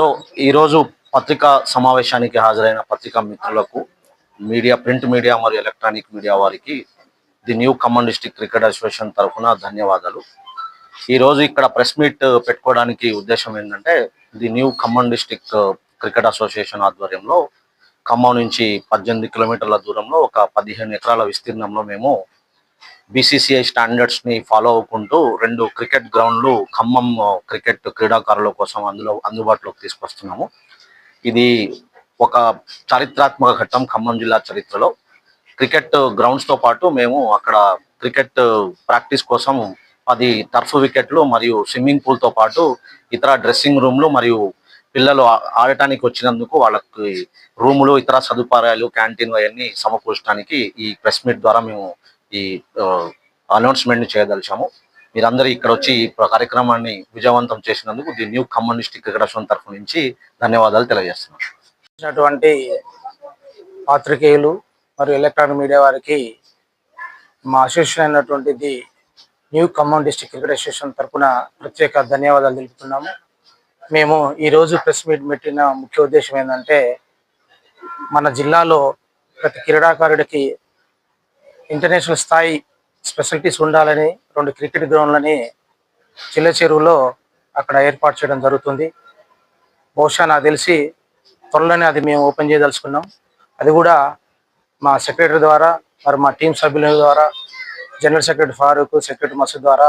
So ఈరోజు పత్రికా సమావేశానికి హాజరైన పత్రికా మిత్రులకు మీడియా ప్రింట్ మీడియా మరియు ఎలక్ట్రానిక్ మీడియా వారికి the new Khammam district cricket association తరఫున ధన్యవాదాలు. ఈరోజు ఇక్కడ ప్రెస్ మీట్ పెట్టుకోవడానికి ఉద్దేశం ఏంటంటే the new Khammam district cricket association ఆధ్వర్యంలో ఖమ్మం నుంచి పద్దెనిమిది కిలోమీటర్ల దూరంలో ఒక పదిహేను ఎకరాల విస్తీర్ణంలో మేము బీసీసీఐ స్టాండర్డ్స్ని ఫాలో అవ్వకుంటూ రెండు క్రికెట్ గ్రౌండ్లు ఖమ్మం క్రికెట్ క్రీడాకారుల కోసం అందులో అందుబాటులోకి తీసుకొస్తున్నాము. ఇది ఒక చారిత్రాత్మక ఘట్టం ఖమ్మం జిల్లా చరిత్రలో. క్రికెట్ గ్రౌండ్స్తో పాటు మేము అక్కడ క్రికెట్ ప్రాక్టీస్ కోసం పది టర్ఫ్ వికెట్లు మరియు స్విమ్మింగ్ పూల్తో పాటు ఇతర డ్రెస్సింగ్ రూమ్లు మరియు పిల్లలు ఆడటానికి వచ్చినందుకు వాళ్ళకి రూములు ఇతర సదుపాయాలు క్యాంటీన్ అవన్నీ సమకూర్చడానికి ఈ ప్రెస్ మీట్ ద్వారా మేము ఈ అనౌన్స్మెంట్ చేయదలిచాము. మీరందరూ ఇక్కడ వచ్చి ఈ కార్యక్రమాన్ని విజయవంతం చేసినందుకు the new communist district cricket association తరఫు నుంచి ధన్యవాదాలు తెలియజేస్తున్నాను. పాత్రికేయులు మరియు ఎలక్ట్రానిక్ మీడియా వారికి మా association అయినటువంటిది new Khammam district cricket association తరపున ప్రత్యేక ధన్యవాదాలు తెలుపుతున్నాము. మేము ఈరోజు ప్రెస్ మీట్ పెట్టిన ముఖ్య ఉద్దేశం ఏంటంటే మన జిల్లాలో ప్రతి క్రీడాకారుడికి ఇంటర్నేషనల్ స్థాయి స్పెషాలిటీస్ ఉండాలని రెండు క్రికెట్ గ్రౌండ్లని చిల్ల చెరువులో అక్కడ ఏర్పాటు చేయడం జరుగుతుంది. బహుశా నాకు తెలిసి త్వరలోనే అది మేము ఓపెన్ చేయదలుచుకున్నాం. అది కూడా మా సెక్రటరీ ద్వారా మరి మా టీం సభ్యుల ద్వారా general secretary Farooq secretary Masood ద్వారా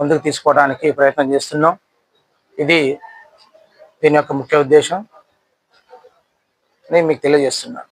ముందుకు తీసుకోవడానికి ప్రయత్నం చేస్తున్నాం. ఇది దీని యొక్క ముఖ్య ఉద్దేశం. నేను మీకు తెలియజేస్తున్నాను.